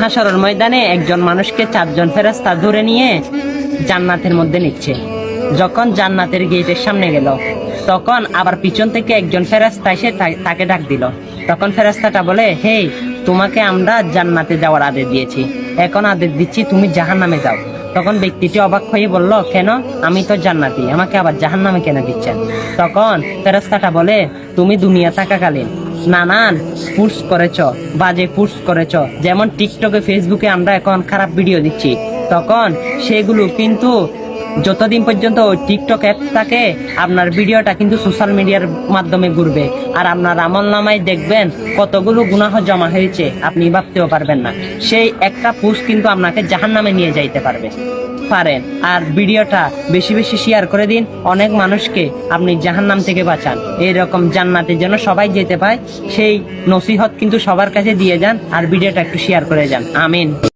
হাসরের ময়দানে একজন মানুষকে চারজন ফেরাস্তা ধরে নিয়ে জান্নাতের মধ্যে নিচ্ছে। যখন জান্নাতের গেটের সামনে গেল, তখন আবার পিছন থেকে একজন ফেরাস্তা এসে তাকে ডাক দিল। তখন ফেরাস্তাটা বলে, হে, তোমাকে আমরা জান্নাতে যাওয়ার আদেশ দিয়েছি। এখন আদেশ দিচ্ছি তুমি জাহান নামে যাও। তখন ব্যক্তিটি অবাক হয়ে বলল, কেন? আমি তো জান্নাতি, আমাকে আবার জাহান নামে কেন দিচ্ছেন? তখন ফেরাস্তাটা বলে, তুমি দুনিয়া থাকাকালীন নানান পোস্ট করেছ, বাজে পোস্ট করেছ। যেমন টিকটকে ফেসবুকে আমরা এখন খারাপ ভিডিও দিচ্ছি। তখন সেগুলো কিন্তু যতদিন পর্যন্ত টিকটক অ্যাপ থাকে, আপনার ভিডিওটা কিন্তু সোশ্যাল মিডিয়ার মাধ্যমে ঘুরবে। আর আপনার আমল নামায় দেখবেন কতগুলো গুনাহ জমা হয়েছে, আপনি ভাবতেও পারবেন না। সেই একটা পোস্ট কিন্তু আপনাকে জাহান নামে নিয়ে যাইতে পারবে। পারেন। আর ভিডিওটা বেশি বেশি শেয়ার করে দিন, অনেক মানুষকে আপনি জাহান্নাম থেকে বাঁচান। এইরকম জান্নাতের জন্য সবাই যেতে পায়, সেই নসিহত কিন্তু সবার কাছে দিয়ে যান, আর ভিডিওটা একটু শেয়ার করে যান। আমিন।